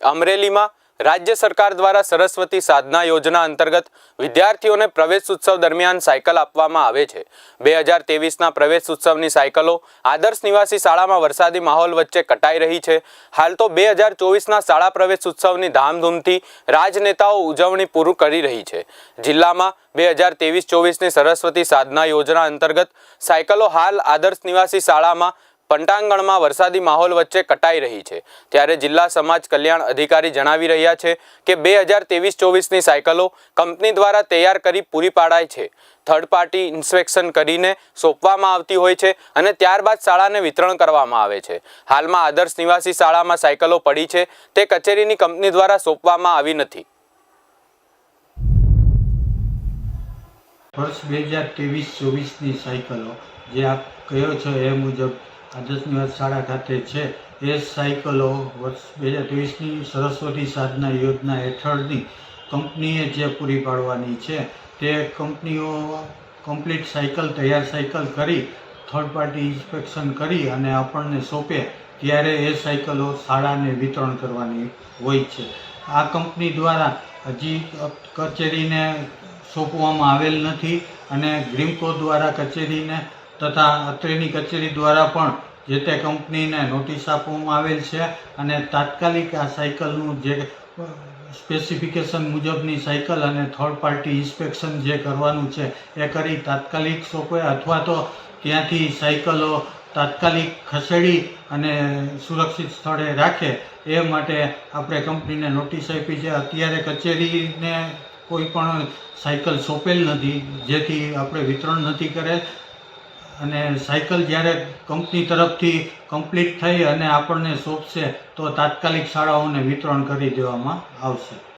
અમરેલીમાં રાજ્ય સરકાર દ્વારા સરસ્વતી સાધના યોજના અંતર્ગત વિદ્યાર્થીઓને પ્રવેશ ઉત્સવ દરમિયાન સાયકલ આપવામાં આવે છે. બે હજાર તેવીસના પ્રવેશ ઉત્સવની સાયકલો આદર્શ નિવાસી શાળામાં વરસાદી માહોલ વચ્ચે કટાઈ રહી છે. હાલ તો બે હજાર ચોવીસના શાળા પ્રવેશ ઉત્સવની ધામધૂમથી રાજનેતાઓ ઉજવણી પૂરું કરી રહી છે. જિલ્લામાં બે હજાર તેવીસ ચોવીસની સરસ્વતી સાધના યોજના અંતર્ગત સાયકલો હાલ આદર્શ નિવાસી શાળામાં પંટાંગણમાં વરસાદી માહોલ વચ્ચે કટાઈ રહી છે. ત્યારે જિલ્લા સમાજ કલ્યાણ અધિકારી જણાવી રહ્યા છે કે બે હજાર ત્રેવીસ ચોવીસની સાયકલો કંપની દ્વારા તૈયાર કરી પૂરી પાડાય છે. થર્ડ પાર્ટી ઇન્સ્પેક્શન કરીને સોંપવામાં આવતી હોય છે અને ત્યારબાદ શાળાને વિતરણ કરવામાં આવે છે. હાલમાં આદર્શ નિવાસી શાળામાં સાયકલો પડી છે. તે કચેરીની કંપની દ્વારા સોંપવામાં આવી નથી. વર્ષ બે હજાર ત્રેવીસ ચોવીસની સાયકલો જે આપ કહ્યો છો એ મુજબ આદર્શ વાત શાળા ખાતે છે. એ સાયકલો વર્ષ બે હજાર ત્રેવીસની સરસ્વતી સાધના યોજના હેઠળની કંપનીએ જે પૂરી પાડવાની છે, તે કંપનીઓ કમ્પ્લીટ સાયકલ, તૈયાર સાયકલ કરી થર્ડ પાર્ટી ઇન્સ્પેક્શન કરી અને આપણને સોંપે ત્યારે એ સાયકલો શાળાને વિતરણ કરવાની હોય છે. આ કંપની દ્વારા હજી કચેરીને સોંપવામાં આવેલ નથી અને ગ્રીમકો દ્વારા કચેરીને તથા અત્રેની કચેરી દ્વારા પણ જે તે કંપનીને નોટિસ આપવામાં આવેલ છે અને તાત્કાલિક આ સાયકલનું જે સ્પેસિફિકેશન મુજબની સાયકલ અને થર્ડ પાર્ટી ઇન્સ્પેક્શન જે કરવાનું છે, એ કરી તાત્કાલિક સોંપે અથવા તો ત્યાંથી સાયકલો તાત્કાલિક ખસેડી અને સુરક્ષિત સ્થળે રાખે એ માટે આપણે કંપનીને નોટિસ આપી છે. અત્યારે કચેરીને કોઈ પણ સાયકલ સોંપેલ નથી, જેથી આપણે વિતરણ નથી કરેલ. અને સાયકલ જ્યારે કંપની તરફથી કમ્પ્લીટ થઈ અને આપણને સોંપશે તો તાત્કાલિક શાળાઓને વિતરણ કરી દેવામાં આવશે.